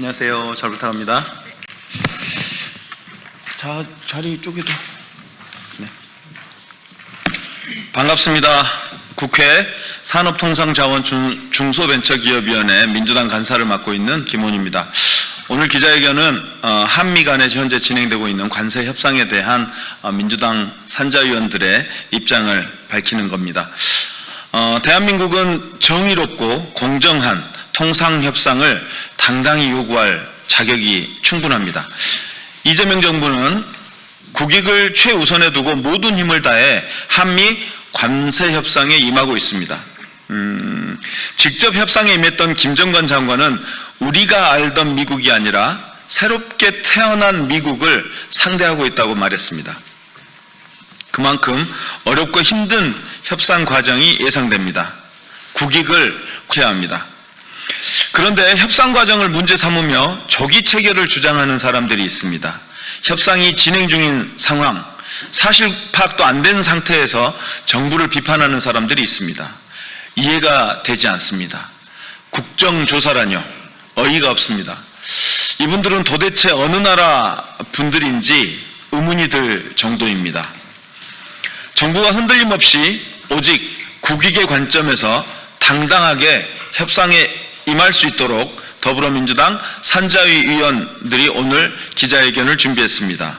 안녕하세요. 잘 부탁합니다. 자, 자리 쪽에도. 네. 반갑습니다. 국회 산업통상자원 중- 중소벤처기업위원회 민주당 간사를 맡고 있는 김원입니다. 오늘 기자회견은 어, 한미 간에 현재 진행되고 있는 관세 협상에 대한 어, 민주당 산자위원들의 입장을 밝히는 겁니다. 어, 대한민국은 정의롭고 공정한 통상협상을 당당히 요구할 자격이 충분합니다. 이재명 정부는 국익을 최우선에 두고 모든 힘을 다해 한미 관세 협상에 임하고 있습니다. 음, 직접 협상에 임했던 김정관 장관은 우리가 알던 미국이 아니라 새롭게 태어난 미국을 상대하고 있다고 말했습니다. 그만큼 어렵고 힘든 협상 과정이 예상됩니다. 국익을 구해야 합니다. 그런데 협상 과정을 문제 삼으며 조기 체결을 주장하는 사람들이 있습니다. 협상이 진행 중인 상황, 사실 파악도 안 된 상태에서 정부를 비판하는 사람들이 있습니다. 이해가 되지 않습니다. 국정조사라뇨. 어이가 없습니다. 이분들은 도대체 어느 나라 분들인지 의문이 들 정도입니다. 정부가 흔들림 없이 오직 국익의 관점에서 당당하게 협상에 임할 수 있도록 더불어민주당 산자위 의원들이 오늘 기자회견을 준비했습니다.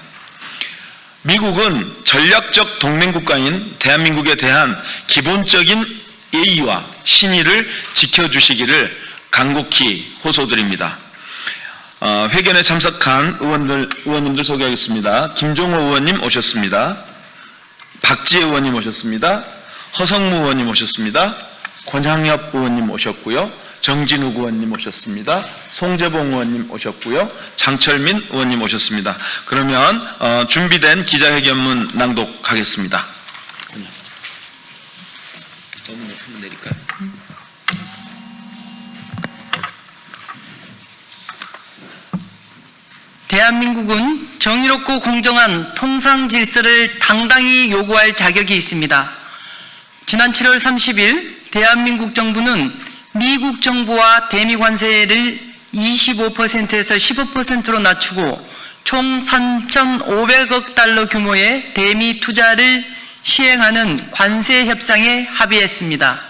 미국은 전략적 동맹국가인 대한민국에 대한 기본적인 예의와 신의를 지켜주시기를 간곡히 호소드립니다. 어, 회견에 참석한 의원들, 의원님들 소개하겠습니다. 김종호 의원님 오셨습니다. 박지혜 의원님 오셨습니다. 허성무 의원님 오셨습니다. 권향엽 의원님 오셨고요. 정진우 의원님 오셨습니다. 송재봉 의원님 오셨고요. 장철민 의원님 오셨습니다. 그러면 어, 준비된 기자회견문 낭독하겠습니다. 너무 높으면 내릴까요? 대한민국은 정의롭고 공정한 통상 질서를 당당히 요구할 자격이 있습니다. 지난 7월 30일 대한민국 정부는 미국 정부와 대미 관세를 25%에서 15%로 낮추고 총 3,500억 달러 규모의 대미 투자를 시행하는 관세 협상에 합의했습니다.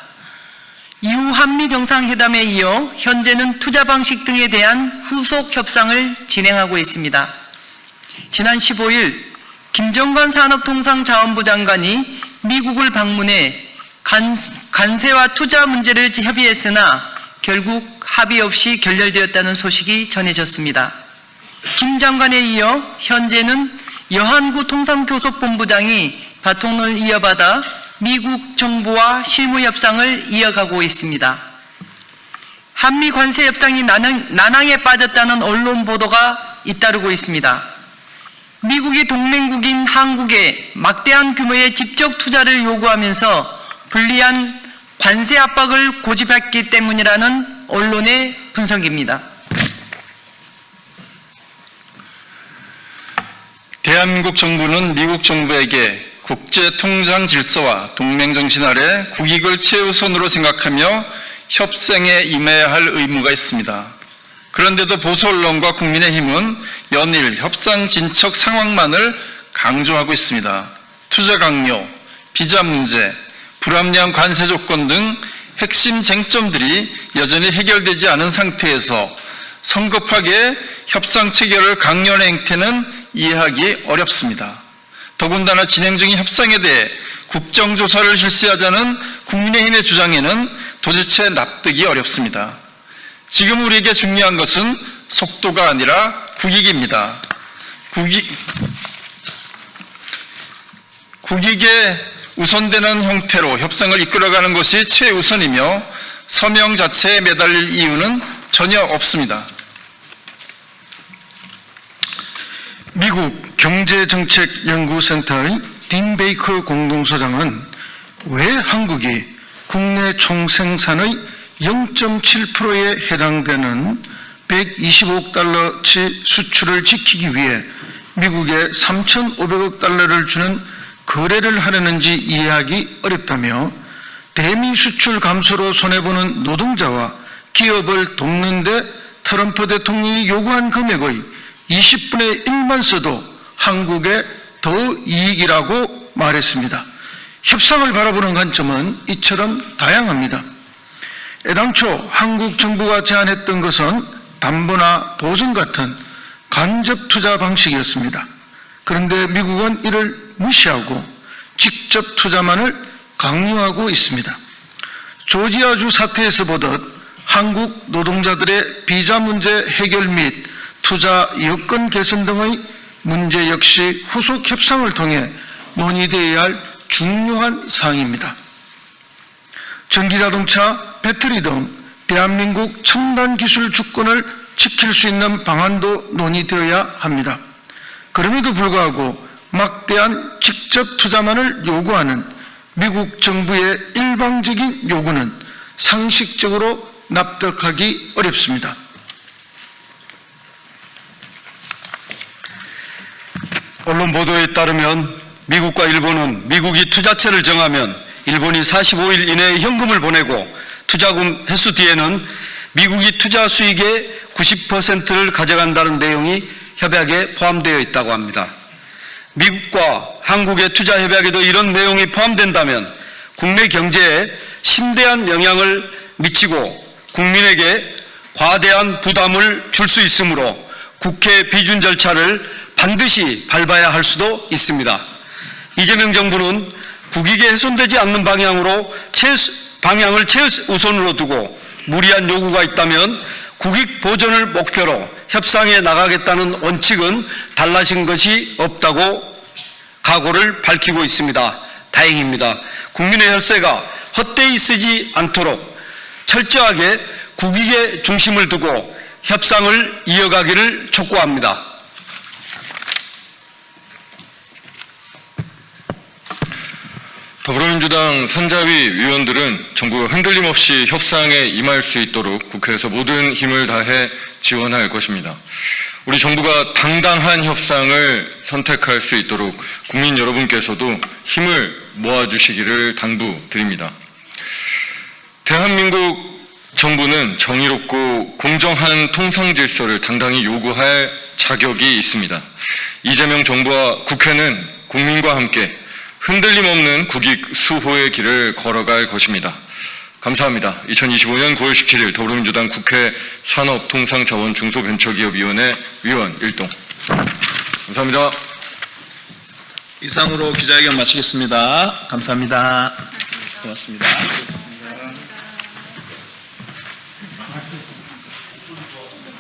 이후 한미 정상회담에 이어 현재는 투자 방식 등에 대한 후속 협상을 진행하고 있습니다. 지난 15일 김정관 산업통상자원부 장관이 미국을 방문해 간, 관세와 투자 문제를 협의했으나 결국 합의 없이 결렬되었다는 소식이 전해졌습니다. 김 장관에 이어 현재는 여한구 통상교섭본부장이 바통을 이어받아 미국 정부와 실무 협상을 이어가고 있습니다. 한미 관세 협상이 난항, 난항에 빠졌다는 언론 보도가 잇따르고 있습니다. 미국이 동맹국인 한국에 막대한 규모의 직접 투자를 요구하면서 불리한 관세 압박을 고집했기 때문이라는 언론의 분석입니다. 대한민국 정부는 미국 정부에게 국제 통상 질서와 동맹 정신 아래 국익을 최우선으로 생각하며 협상에 임해야 할 의무가 있습니다. 그런데도 보수 언론과 국민의힘은 연일 협상 진척 상황만을 강조하고 있습니다. 투자 강요, 비자 문제, 불합리한 관세 조건 등 핵심 쟁점들이 여전히 해결되지 않은 상태에서 성급하게 협상 체결을 강요하는 행태는 이해하기 어렵습니다. 더군다나 진행 중인 협상에 대해 국정조사를 실시하자는 국민의힘의 주장에는 도대체 납득이 어렵습니다. 지금 우리에게 중요한 것은 속도가 아니라 국익입니다. 국익, 국익에 우선되는 형태로 협상을 이끌어가는 것이 최우선이며 서명 자체에 매달릴 이유는 전혀 없습니다. 미국 경제정책연구센터의 딘 베이커 공동소장은 왜 한국이 국내 총생산의 0.7%에 해당되는 125억 달러치 수출을 지키기 위해 미국에 3,500억 달러를 주는 거래를 하려는지 이해하기 어렵다며 대미 수출 감소로 손해보는 노동자와 기업을 돕는 데 트럼프 대통령이 요구한 금액의 20분의 1만 써도 한국에 더 이익이라고 말했습니다. 협상을 바라보는 관점은 이처럼 다양합니다. 애당초 한국 정부가 제안했던 것은 담보나 보증 같은 간접 투자 방식이었습니다. 그런데 미국은 이를 무시하고 직접 투자만을 강요하고 있습니다. 조지아주 사태에서 보듯 한국 노동자들의 비자 문제 해결 및 투자 여건 개선 등의 문제 역시 후속 협상을 통해 논의되어야 할 중요한 사항입니다. 전기자동차, 배터리 등 대한민국 첨단 기술 주권을 지킬 수 있는 방안도 논의되어야 합니다. 그럼에도 불구하고 막대한 직접 투자만을 요구하는 미국 정부의 일방적인 요구는 상식적으로 납득하기 어렵습니다. 언론 보도에 따르면 미국과 일본은 미국이 투자처를 정하면 일본이 45일 이내에 현금을 보내고 투자금 회수 뒤에는 미국이 투자 수익의 90%를 가져간다는 내용이 협약에 포함되어 있다고 합니다. 미국과 한국의 투자 협약에도 이런 내용이 포함된다면 국내 경제에 심대한 영향을 미치고 국민에게 과대한 부담을 줄 수 있으므로 국회 비준 절차를 반드시 밟아야 할 수도 있습니다. 이재명 정부는 국익에 훼손되지 않는 방향으로 최우- 방향을 최우선으로 두고 무리한 요구가 있다면 국익 보존을 목표로 협상에 나가겠다는 원칙은 달라진 것이 없다고 각오를 밝히고 있습니다. 다행입니다. 국민의 혈세가 헛되이 쓰지 않도록 철저하게 국익의 중심을 두고 협상을 이어가기를 촉구합니다. 더불어민주당 산자위 위원들은 정부가 흔들림 없이 협상에 임할 수 있도록 국회에서 모든 힘을 다해 지원할 것입니다. 우리 정부가 당당한 협상을 선택할 수 있도록 국민 여러분께서도 힘을 모아주시기를 당부드립니다. 대한민국 정부는 정의롭고 공정한 통상 질서를 당당히 요구할 자격이 있습니다. 이재명 정부와 국회는 국민과 함께 흔들림 없는 국익 수호의 길을 걸어갈 것입니다. 감사합니다. 2025년 9월 17일 더불어민주당 국회 산업통상자원중소벤처기업위원회 위원 1동. 감사합니다. 이상으로 기자회견 마치겠습니다. 감사합니다. 고맙습니다.